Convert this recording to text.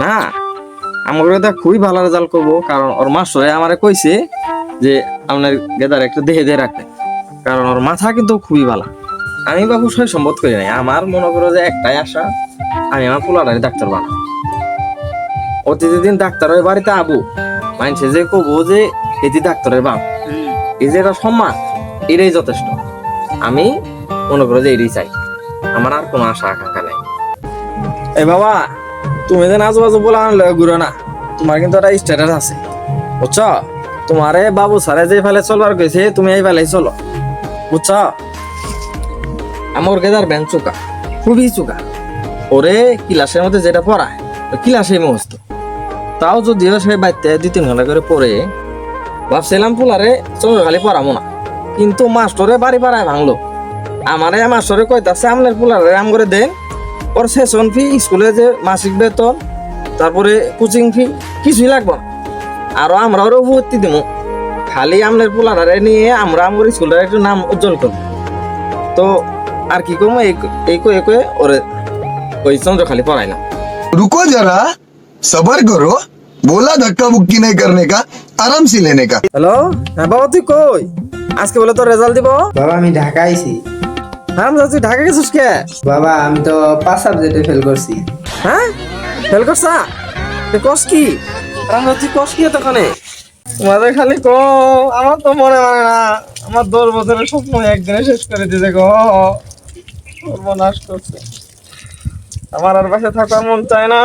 না, আমার গেদা খুবই ভালো রেজাল্ট করব, কারণ ওর মাস্টারে আমারে কইছে যে আপনার গেদার একটা দেহে দিয়ে রাখতে। কারণ ওর মাথা কিন্তু খুবই ভালো। আমি বাবু সই সম্বোধ করি নাই। আমার মনে করো যে একটাই আশা, আমি আমার পোলাটারে ডাক্তার বানাবো। দিন ডাক্তার হয়ে বাড়িতে আবু। মানছে যে কবো যে এটি ডাক্তারের বাপ, এই যে এটা সম্মান, এটাই যথেষ্ট। আমি মনে করো যে এটাই চাই। আমার আর কোনো আশা, আকাঙ্ক্ষা নাই। এ বাবা তুমি যে নাচ বাজু বলে আনলে ঘুরো না, তোমার কিন্তু একটা স্ট্যাটাস আছে। বুঝছ? তোমারে বাবু স্যারে যে ফেলে চলবার কইছে, তুমি এই ফেলে চলো। বুঝছ? আমার গেদার ব্যান চুকা খুবই চুকা ওরে, ক্লাসের মধ্যে যেটা পড়ায় ক্লাসে মস্ত তাও যদিও সে বাড়িতে দুই তিন ঘণ্টা করে পড়ে, ভাবছিলাম পোলারে চন্দ্র খালি পড়াবো না। কিন্তু মাস্টরে বাড়ি পাড়ায় ভাঙলো। আমারে মাস্টরে কইতাছে আপনার পোলারে আম করে দেন ওর সেশন ফি স্কুলে যে মাসিক বেতন তারপরে কোচিং ফি কিছুই লাগবে না আরো আমরা ওরও ভর্তি দিব খালি আপনার পোলারে নিয়ে আমরা আমার স্কুলের একটু নাম উজ্জ্বল করব তো আর কি করবো এই এই কয়ে কয়ে ওরে ওই চন্দ্র খালি পড়াইলাম रुको जरा सबर करो बोला धक्का मुक्की नहीं करने का आराम से लेने का হ্যালো হ্যাঁ বাবা তুই কই আজকে বলে তোর রেজাল্ট দিব বাবা আমি ঢাকা আইছি হ্যাঁ তুই ঢাকা গেছিস কে? বাবা আমি তো পাঁচ সাবজেক্টে ফেল করছি। হ্যাঁ? ফেল করছা? তুই কস কি? রামদা তুই কস কি এতক্ষণে তোমাদের খালি কো আমার তো মনে মানে না। আমার দশ বছরের স্বপ্ন একদিনে শেষ করে দিতে গো। সর্বনাশ করছে। আমার আর পাশে থাকার মন চায় না।